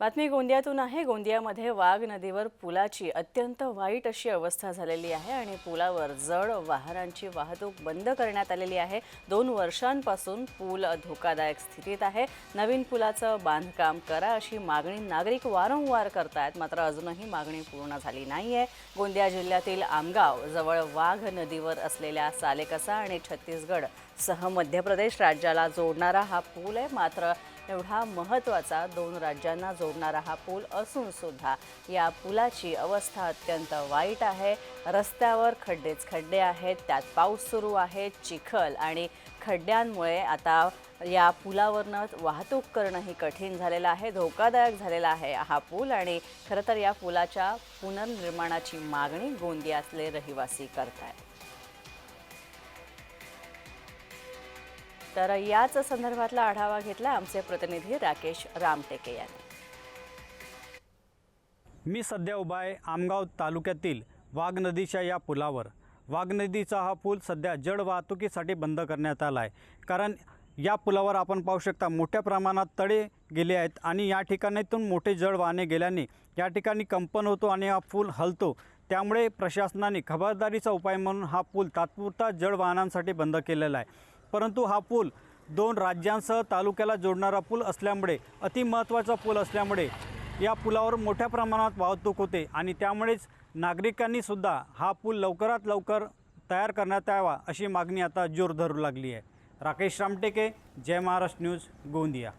बातमी गोंदियातून आहे. गोंदियामध्ये वाघ नदीवर पुलाची अत्यंत वाईट अशी अवस्था झालेली आहे आणि पुलावर जड वाहनांची वाहतूक बंद करण्यात आलेली आहे. दोन वर्षांपासून पूल धोकादायक स्थितीत आहे. नवीन पुलाचं बांधकाम करा अशी मागणी नागरिक वारंवार करतायत. मात्र अजूनही मागणी पूर्ण झाली नाही आहे गोंदिया जिल्ह्यातील आमगाव जवळ वाघ नदीवर असलेल्या सालेकसा आणि छत्तीसगड सह मध्य प्रदेश राज्याला जोडणारा हा पूल आहे. मात्र एवढा महत्त्वाचा दोन राज्यांना जोडणारा हा पूल असून सुद्धा या पुलाची अवस्था अत्यंत वाईट आहे. रस्त्यावर खड्डेच खड्डे आहेत त्यात पाऊस सुरू आहे चिखल आणि खड्ड्यांमुळे आता या पुलावरनं वाहतूक करणंही कठीण झालेलं आहे धोकादायक झालेला आहे हा पूल आणि खरं तर या पुलाच्या पुनर्निर्माणाची मागणी गोंदियातले रहिवासी करत आहेत तर याच संदर्भातला आढावा घेतला आमचे प्रतिनिधी राकेश रामटेके यांनी. मी सध्या उभा आहे आमगाव तालुक्यातील वाघ नदीच्या या पुलावर. वाघ नदीचा हा पूल सध्या जड वाहतुकीसाठी बंद करण्यात आला आहे. कारण या पुलावर आपण पाहू शकता मोठ्या प्रमाणात तडे गेले आहेत आणि या ठिकाणातून मोठे जड वाहने गेल्याने या ठिकाणी कंपन होतो आणि हा पूल हलतो. त्यामुळे प्रशासनाने खबरदारीचा उपाय म्हणून हा पूल तात्पुरता जड वाहनांसाठी बंद केलेला आहे. परंतु हा पूल दोन राज्यांसह तालुक्याला जोडणारा पूल असल्यामुळे अतिमहत्त्वाचा पूल असल्यामुळे या पुलावर मोठ्या प्रमाणात वाहतूक होते आणि त्यामुळेच नागरिकांनीसुद्धा हा पूल लवकरात लवकर तयार करण्यात यावा अशी मागणी आता जोर धरू लागली आहे. राकेश रामटेके जय महाराष्ट्र न्यूज गोंदिया.